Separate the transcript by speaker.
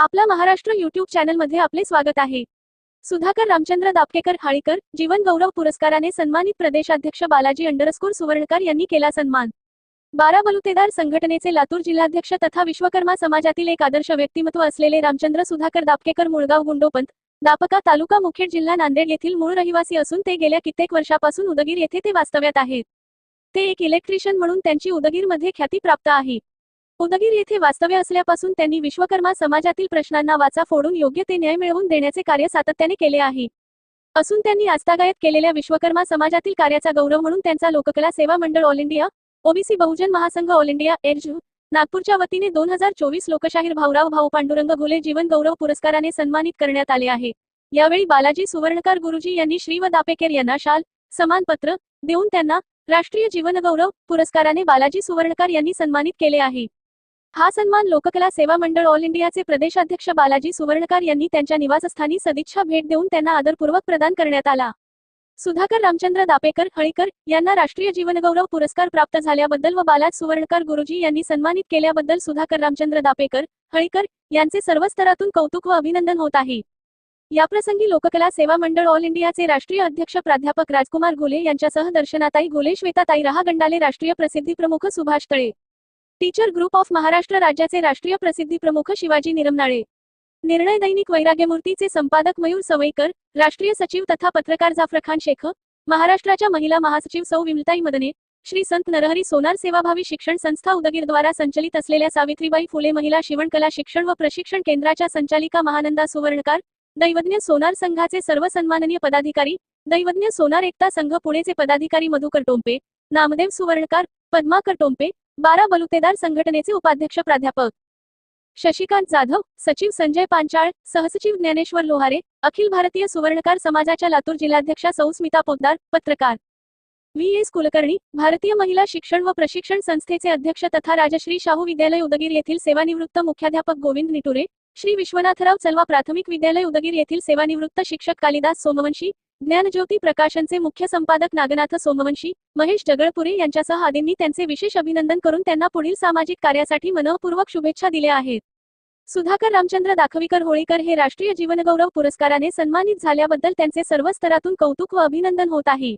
Speaker 1: आपला महाराष्ट्र युट्यूब चॅनलमध्ये आपले स्वागत आहे. सुधाकर रामचंद्र दापकेकर हाळीकर जीवन गौरव पुरस्काराने सन्मानित प्रदेशाध्यक्ष बालाजी अंडरस्कोर सुवर्णकर यांनी केला सन्मान. बारा बलुतेदार संघटनेचे लातूर जिल्हाध्यक्ष तथा विश्वकर्मा समाजातील एक आदर्श व्यक्तिमत्व असलेले रामचंद्र सुधाकर दापकेकर मुळगाव गुंडोपंत दापका तालुका मुखेड जिल्हा नांदेड येथील मूळ रहिवासी असून ते गेल्या कित्येक वर्षापासून उदगीर येथे ते वास्तव्यात आहेत. ते एक इलेक्ट्रिशियन म्हणून त्यांची उदगीरमध्ये ख्याती प्राप्त आहे. उदगीर येथे वास्तव्य असल्यापासून त्यांनी विश्वकर्मा समाजातील प्रश्नांना वाचा फोडून योग्य ते न्याय मिळवून देण्याचे कार्य सातत्याने केले आहे. असून त्यांनी आस्थागायत केलेल्या विश्वकर्मा समाजातील कार्याचा गौरव म्हणून त्यांचा लोककला सेवा मंडळ ऑल इंडिया ओबीसी बहुजन महासंघ ऑल इंडिया एज नागपूरच्या वतीने दोन हजार चोवीस लोकशाहीर भाऊराव भाऊ पांडुरंग घुले जीवन गौरव पुरस्काराने सन्मानित करण्यात आले आहे. यावेळी बालाजी सुवर्णकार गुरुजी यांनी श्री व दापेकर यांना शाल समानपत्र देऊन त्यांना राष्ट्रीय जीवन गौरव पुरस्काराने बालाजी सुवर्णकार यांनी सन्मानित केले आहे. हा सन्मान लोककला सेवा मंडळ ऑल इंडियाचे प्रदेशाध्यक्ष बालाजी सुवर्णकार यांनी त्यांच्या निवासस्थानी सदिच्छा भेट देऊन त्यांना आदरपूर्वक प्रदान करण्यात आला. सुधाकर रामचंद्र दापेकर हळीकर यांना राष्ट्रीय जीवनगौरव पुरस्कार प्राप्त झाल्याबद्दल व बालाज सुवर्णकर गुरुजी यांनी सन्मानित केल्याबद्दल सुधाकर रामचंद्र दापेकर हळीकर यांचे सर्व स्तरातून कौतुक व अभिनंदन होत आहे. याप्रसंगी लोककला सेवा मंडळ ऑल इंडियाचे राष्ट्रीय अध्यक्ष प्राध्यापक राजकुमार घोले यांच्यासह दर्शनाताई घोले श्वेताताई रहा गंडाले राष्ट्रीय प्रसिद्धी प्रमुख सुभाष तळे टीचर ग्रुप ऑफ महाराष्ट्र राज्याचे राष्ट्रीय प्रसिद्धी प्रमुख शिवाजी निरमनाळे निर्णय दैनिक वैराग्यमूर्तीचे संपादक मयूर सवईकर राष्ट्रीय सचिव तथा पत्रकार जाफर खान शेख महाराष्ट्राच्या महिला महासचिव सौ विमलताई मदने श्री संत नरहरी सोनार सेवाभावी शिक्षण संस्था उदगीर द्वारा संचलित असलेल्या सावित्रीबाई फुले महिला शिवणकला शिक्षण व प्रशिक्षण केंद्राच्या संचालिका महानंदा सुवर्णकार दैवज्ञ सोनार संघाचे सर्व सन्माननीय पदाधिकारी दैवज्ञ सोनार एकता संघ पुणेचे पदाधिकारी मधुकर टोंपे नामदेव सुवर्णकार पद्माकर टोंपे बारा बलुतेदार संघटनेचे उपाध्यक्ष प्राध्यापक. शशिकांत जाधव सचिव संजय पांचाळ सहसचिव ज्ञानेश्वर लोहारे अखिल भारतीय सुवर्णकार समाजाच्या लातूर जिल्हाध्यक्षा सौस्मिता पोद्दार पत्रकार. व्ही. एस. कुलकर्णी भारतीय महिला शिक्षण व प्रशिक्षण संस्थेचे अध्यक्ष तथा राजश्री शाहू विद्यालय उदगीर येथील सेवानिवृत्त मुख्याध्यापक गोविंद निटुरे श्री विश्वनाथराव चलवा प्राथमिक विद्यालय उदगीर येथील सेवानिवृत्त शिक्षक कालिदास सोमवंशी ज्ञानज्योती प्रकाशनचे मुख्य संपादक नागनाथ सोमवंशी महेश जगळपुरे यांच्यासह आदींनी त्यांचे विशेष अभिनंदन करून त्यांना पुढील सामाजिक कार्यासाठी मनःपूर्वक शुभेच्छा दिल्या आहेत. सुधाकर रामचंद्र दाखवीकर होळीकर हे राष्ट्रीय जीवनगौरव पुरस्काराने सन्मानित झाल्याबद्दल त्यांचे सर्व स्तरातून कौतुक व अभिनंदन होत आहे.